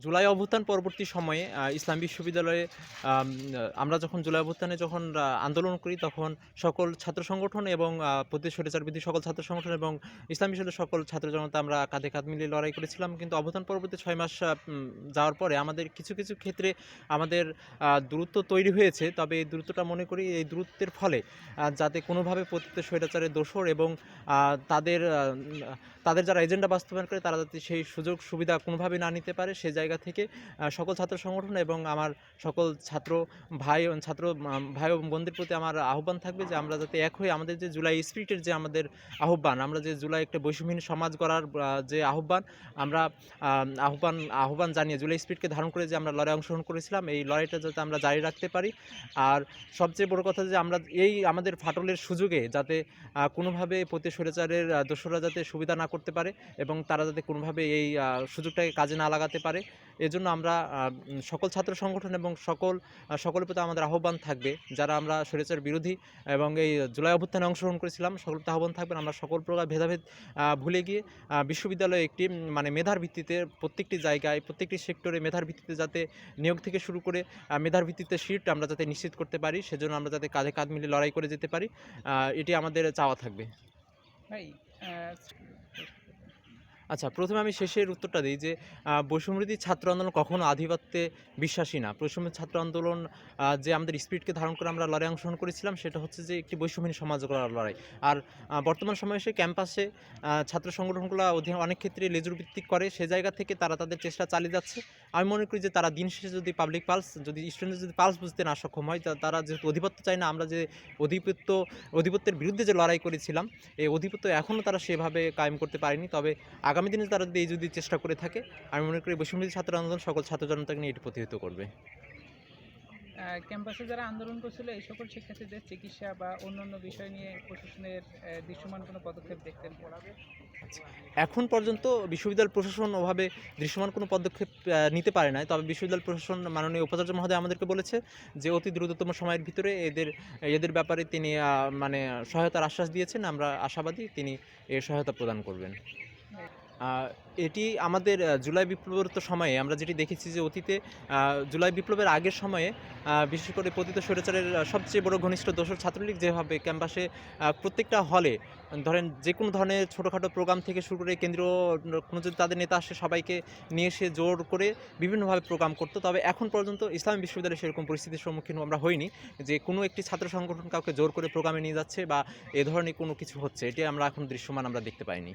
জুলাই অভ্যুত্থান পরবর্তী সময়ে ইসলাম বিশ্ববিদ্যালয়ে আমরা যখন জুলাই অভ্যুত্থানে যখন আন্দোলন করি তখন সকল ছাত্র সংগঠন এবং আহ, প্রতি স্বৈরাচার বিরোধী সকল ছাত্র সংগঠন এবং ইসলাম বিশ্ববিদ্যালয়ের সকল ছাত্র জনতা আমরা কাঁধে কাঁধ মিলিয়ে লড়াই করেছিলাম। কিন্তু অভ্যুত্থান পরবর্তী ছয় মাস যাওয়ার পরে আমাদের কিছু কিছু ক্ষেত্রে আমাদের দূরত্ব তৈরি হয়েছে। তবে এই দূরত্বটা মনে করি এই দূরত্বের ফলে যাতে কোনোভাবে প্রতিত স্বৈরাচারের দোষর এবং তাদের তাদের যারা এজেন্ডা বাস্তবায়ন করে তারা যাতে সেই সুযোগ সুবিধা কোনোভাবে না নিতে পারে সে জায়গা থেকে সকল ছাত্র সংগঠন এবং আমার সকল ছাত্র ভাই ছাত্র ভাই বোনদের প্রতি আমার আহ্বান থাকবে যে আমরা যাতে এক হয়ে আমাদের যে জুলাই স্পিরিটের যে আমাদের আহ্বান আমরা যে জুলাই একটা বৈষম্যহীন সমাজ আহ, যে আহ্বান আমরা আহ্বান আহ্বান জানিয়ে জুলাই স্পিরিটকে ধারণ করে যে আমরা লড়াই অংশগ্রহণ করেছিলাম এই লড়াইটা যাতে আমরা জারি রাখতে পারি। আর সবচেয়ে বড় কথা যে আমরা এই আমাদের ফাটলের সুযোগে যাতে কোনোভাবে প্রতি স্বৈরাচারের দোসররা যাতে সুবিধা না করতে পারে এবং তারা যাতে কোনোভাবে এই সুযোগটাকে কাজে না লাগাতে পারে। এজন্য আমরা সকল ছাত্র সংগঠন এবং সকল সকলের প্রতি আমাদের আহ্বান থাকবে। যারা আমরা স্বৈরাচার বিরোধী এবং এই জুলাই অভ্যুত্থানে অংশগ্রহণ করেছিলাম সকল আহ্বান থাকবেন। আমরা সকল প্রকার ভেদাভেদ ভুলে গিয়ে বিশ্ববিদ্যালয়ে একটি মানে মেধার ভিত্তিতে প্রত্যেকটি জায়গায়, প্রত্যেকটি সেক্টরে মেধার ভিত্তিতে যাতে নিয়োগ থেকে শুরু করে মেধার ভিত্তিতে সিট আমরা যাতে নিশ্চিত করতে পারি, সেজন্য আমরা যাতে কাঁধে কাঁধ মিলিয়ে লড়াই করে যেতে পারি। এটি আমাদের চাওয়া থাকবে। আচ্ছা প্রথমে আমি শেষের উত্তরটা দিই যে বৈষম্যবিরোধী ছাত্র আন্দোলন কখনো আধিপত্যে বিশ্বাসী না। বৈষম্য ছাত্র আন্দোলন যে আমাদের স্পিডকে ধারণ করে আমরা লড়াই অংশগ্রহণ করেছিলাম, সেটা হচ্ছে যে একটি বৈষম্যহীন সমাজ গড়ার লড়াই। আর বর্তমান সময়ে এসে ক্যাম্পাসে ছাত্র সংগঠনগুলো অনেক ক্ষেত্রে লেজুর ভিত্তিক করে, সে জায়গা থেকে তারা তাদের চেষ্টা চালিয়ে যাচ্ছে। আমি মনে করি যে তারা দিন শেষে যদি পাবলিক পালস যদি স্টুডেন্ট যদি পালস বুঝতে না সক্ষম হয় তারা যেহেতু অধিপত্য চায় না, আমরা যে অধিপত্য অধিপত্যের বিরুদ্ধে যে লড়াই করেছিলাম, এই অধিপত্য এখনও তারা সেভাবে কায়েম করতে পারেনি। তবে আগামী দিনে তারা যদি এই যদি চেষ্টা করে থাকে আমি মনে করি বৈষম্যবিরোধী ছাত্র আন্দোলন সকল ছাত্র জনতাকে নিয়ে এটি প্রতিহত করবে। ক্যাম্পাসে যারা আন্দোলন করছিল এই সকল শিক্ষার্থীদের চিকিৎসা বা অন্যান্য বিষয় নিয়ে প্রশাসনের দৃশ্যমান কোনো পদক্ষেপ দেখতেন এখন পর্যন্ত বিশ্ববিদ্যালয় প্রশাসন ওভাবে দৃশ্যমান কোনো পদক্ষেপ নিতে পারে নাই। তবে বিশ্ববিদ্যালয় প্রশাসন মাননীয় উপাচার্য মহোদয় আমাদেরকে বলেছে যে অতি দ্রুততম সময়ের ভিতরে এদের এদের ব্যাপারে তিনি মানে সহায়তার আশ্বাস দিয়েছেন। আমরা আশাবাদী তিনি এর সহায়তা প্রদান করবেন। এটি আমাদের জুলাই বিপ্লবের তো সময়ে আমরা যেটি দেখেছি যে অতীতে জুলাই বিপ্লবের আগের সময়ে বিশেষ করে পতিত স্বৈরাচারের সবচেয়ে বড় ঘনিষ্ঠ দোসর ছাত্রলীগ যেভাবে ক্যাম্পাসে প্রত্যেকটা হলে, ধরেন যে কোনো ধরনের ছোটোখাটো প্রোগ্রাম থেকে শুরু করে কেন্দ্রীয় কোনো যদি তাদের নেতা আসে সবাইকে নিয়ে এসে জোর করে বিভিন্নভাবে প্রোগ্রাম করতো। তবে এখন পর্যন্ত ইসলামী বিশ্ববিদ্যালয়ে সেরকম পরিস্থিতির সম্মুখীন আমরা হইনি যে কোনো একটি ছাত্র সংগঠন কাউকে জোর করে প্রোগ্রামে নিয়ে যাচ্ছে বা এ ধরনের কোনো কিছু হচ্ছে। এটি আমরা এখন দৃশ্যমান আমরা দেখতে পাইনি।